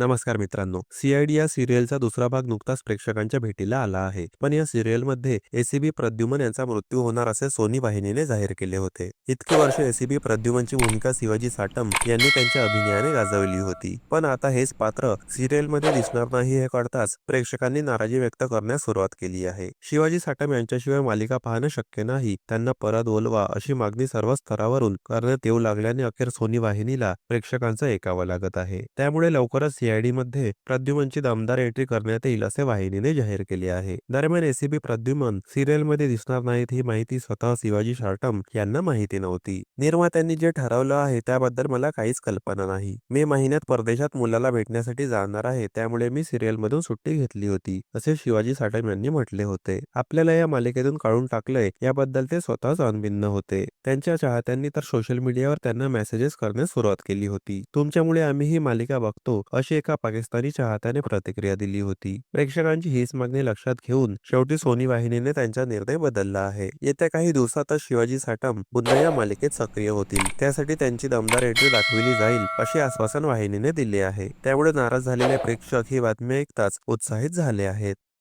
नमस्कार मित्रांनो. सीआयडी या सिरियलचा दुसरा भाग नुकताच प्रेक्षकांच्या भेटीला आला आहे. पण या सिरियलमध्ये एसीबी प्रद्युमन यांचा मृत्यू होणार असे सोनी वाहिनीने जाहीर केले होते. इतके वर्ष एसीबी प्रद्युमनची भूमिका शिवाजी साटम यांनी त्यांच्या अभिनयाने गाजवली होती. पण आता हेच पात्र सिरियलमध्ये दिसणार नाही हे कळताच प्रेक्षकांनी नाराजी व्यक्त करण्यास सुरुवात केली आहे. शिवाजी साटम यांच्याशिवाय मालिका पाहणं शक्य नाही. त्यांना परत बोलवा अशी मागणी सर्व स्तरावरून करण्यात येऊ लागल्याने अखेर सोनी वाहिनीला प्रेक्षकांचं ऐकावं लागत आहे. त्यामुळे लवकरच सीआयडी मध्ये प्रद्युमनची दमदार एंट्री करण्यात येईल असे वाहिनीने जाहीर केले आहे. दरम्यान एसीबी प्रद्युमन सिरियलमध्ये दिसणार नाहीत ही माहिती स्वतः शिवाजी शार्टम यांना माहिती नव्हती. निर्मात्यांनी जे ठरवलं आहे त्याबद्दल मला काहीच कल्पना नाही. मे महिन्यात परदेशात मुलाला भेटण्यासाठी जाणार आहे त्यामुळे मी सिरियल मधून सुट्टी घेतली होती असे शिवाजी साटम यांनी म्हटले होते. आपल्याला या मालिकेतून काढून टाकलंय याबद्दल ते स्वतःच अनभिन्न होते. त्यांच्या चाहत्यांनी तर सोशल मीडियावर त्यांना मेसेजेस करण्यास सुरुवात केली होती. तुमच्यामुळे आम्ही ही मालिका बघतो अशी एका पाकिस्तानी चाहत्याने प्रतिक्रिया दिली होती. प्रेक्षकांची हीच मागणी लक्षात घेऊन शेवटी सोनी वाहिनीने त्यांचा निर्णय बदलला आहे. येत्या काही दिवसातच शिवाजी साटम पुन्हा या मालिकेत सक्रिय होतील. त्यासाठी त्यांची दमदार एंट्री दाखविली जाईल असे आश्वासन वाहिनीने दिले आहे. त्यामुळे नाराज झालेले प्रेक्षक ही बातमी ऐकताच उत्साहित झाले आहेत.